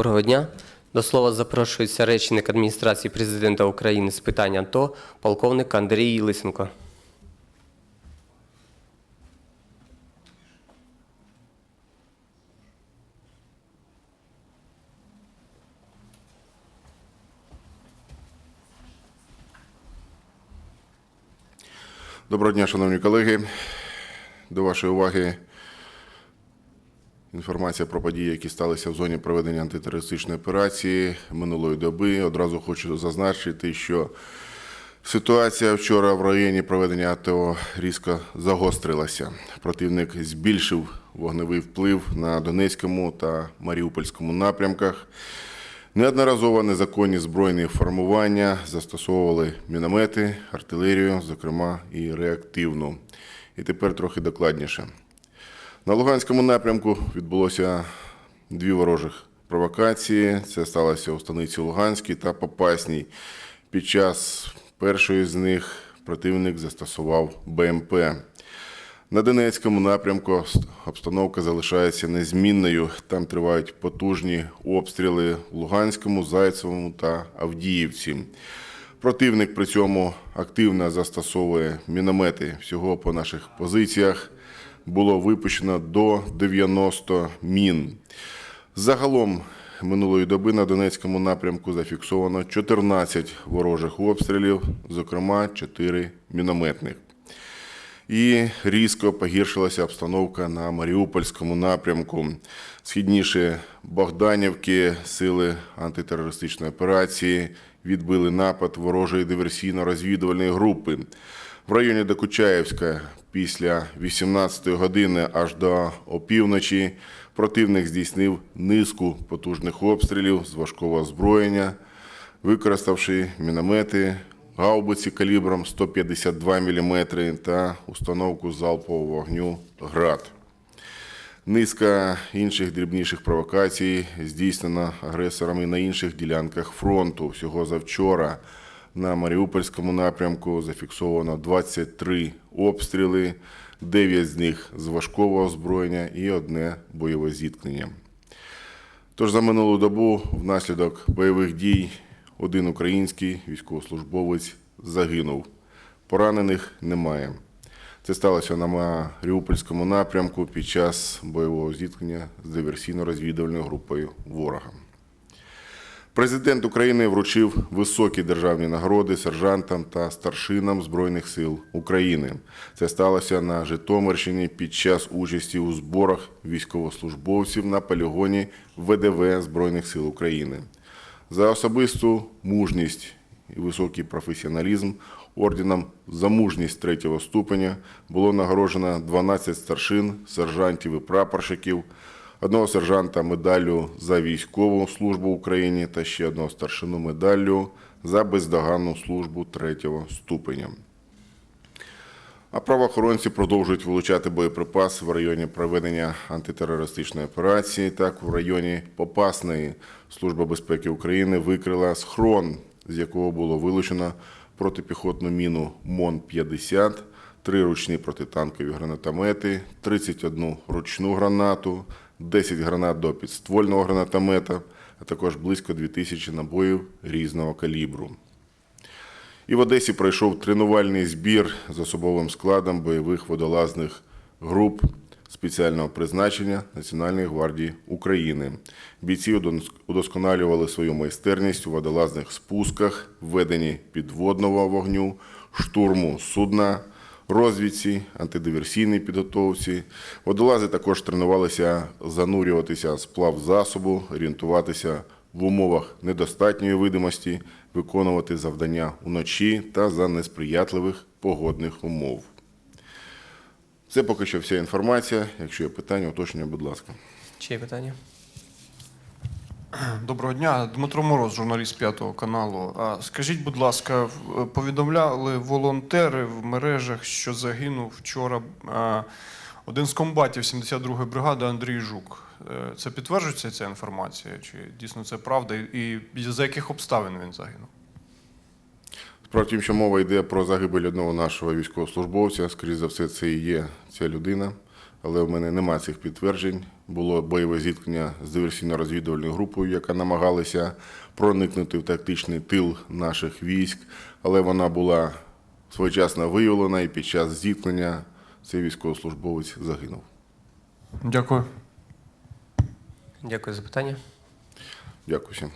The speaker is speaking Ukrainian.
Доброго дня. До слова запрошується речник адміністрації президента України з питань АТО, полковник Андрій Лисенко. Доброго дня, шановні колеги. До вашої уваги інформація про події, які сталися в зоні проведення антитерористичної операції минулої доби. Одразу хочу зазначити, що ситуація вчора в районі проведення АТО різко загострилася. Противник збільшив вогневий вплив на Донецькому та Маріупольському напрямках. Неодноразово незаконні збройні формування застосовували міномети, артилерію, зокрема і реактивну. І тепер трохи докладніше. На Луганському напрямку відбулося дві ворожих провокації. Це сталося у станиці Луганській та Попасній. Під час першої з них противник застосував БМП. На Донецькому напрямку обстановка залишається незмінною. Там тривають потужні обстріли в Луганському, Зайцевому та Авдіївці. Противник при цьому активно застосовує міномети. Всього по наших позиціях було випущено до 90 мін. Загалом минулої доби на Донецькому напрямку зафіксовано 14 ворожих обстрілів, зокрема 4 мінометних. І різко погіршилася обстановка на Маріупольському напрямку. Східніше Богданівки сили антитерористичної операції відбили напад ворожої диверсійно-розвідувальної групи. В районі Докучаєвська після 18-ї години аж до опівночі противник здійснив низку потужних обстрілів з важкого озброєння, використавши міномети, гаубиці калібром 152 мм та установку залпового вогню «Град». Низка інших дрібніших провокацій здійснена агресорами на інших ділянках фронту. Всього завчора на Маріупольському напрямку зафіксовано 23 обстріли, 9 з них з важкого озброєння і одне бойове зіткнення. Тож за минулу добу внаслідок бойових дій один український військовослужбовець загинув. Поранених немає. Це сталося на Маріупольському напрямку під час бойового зіткнення з диверсійно-розвідувальною групою ворога. Президент України вручив високі державні нагороди сержантам та старшинам Збройних сил України. Це сталося на Житомирщині під час участі у зборах військовослужбовців на полігоні ВДВ Збройних сил України. За особисту мужність і високий професіоналізм орденом за мужність третього ступеня було нагороджено 12 старшин, сержантів і прапорщиків, одного сержанта медаллю за військову службу Україні та ще одного старшину медаллю за бездоганну службу третього ступеня. А правоохоронці продовжують вилучати боєприпаси в районі проведення антитерористичної операції. Так, в районі Попасної Служба безпеки України викрила схрон, з якого було вилучено протипіхотну міну МОН-50, три ручні протитанкові гранатомети, 31 ручну гранату, 10 гранат до підствольного гранатомета, а також близько 2000 набоїв різного калібру. І в Одесі пройшов тренувальний збір з особовим складом бойових водолазних груп спеціального призначення Національної гвардії України. Бійці удосконалювали свою майстерність у водолазних спусках, веденні підводного вогню, штурму судна, розвідці, антидиверсійній підготовці. Водолази також тренувалися занурюватися з плав засобу, орієнтуватися в умовах недостатньої видимості, виконувати завдання уночі та за несприятливих погодних умов. Це поки що вся інформація. Якщо є питання, уточнення, будь ласка. Чи є питання? Доброго дня, Дмитро Мороз, журналіст п'ятого каналу. Скажіть, будь ласка, повідомляли волонтери в мережах, що загинув вчора один з комбатів 72-ї бригади Андрій Жук. Е, Це підтверджується ця інформація? Чи дійсно це правда? І за яких обставин він загинув? Справа в тім, що мова йде про загибель одного нашого військовослужбовця. Скоріше за все, це і є ця людина. Але в мене немає цих підтверджень. Було бойове зіткнення з диверсійно-розвідувальною групою, яка намагалася проникнути в тактичний тил наших військ, але вона була своєчасно виявлена і під час зіткнення цей військовослужбовець загинув. Дякую. Дякую за питання. Дякую всім.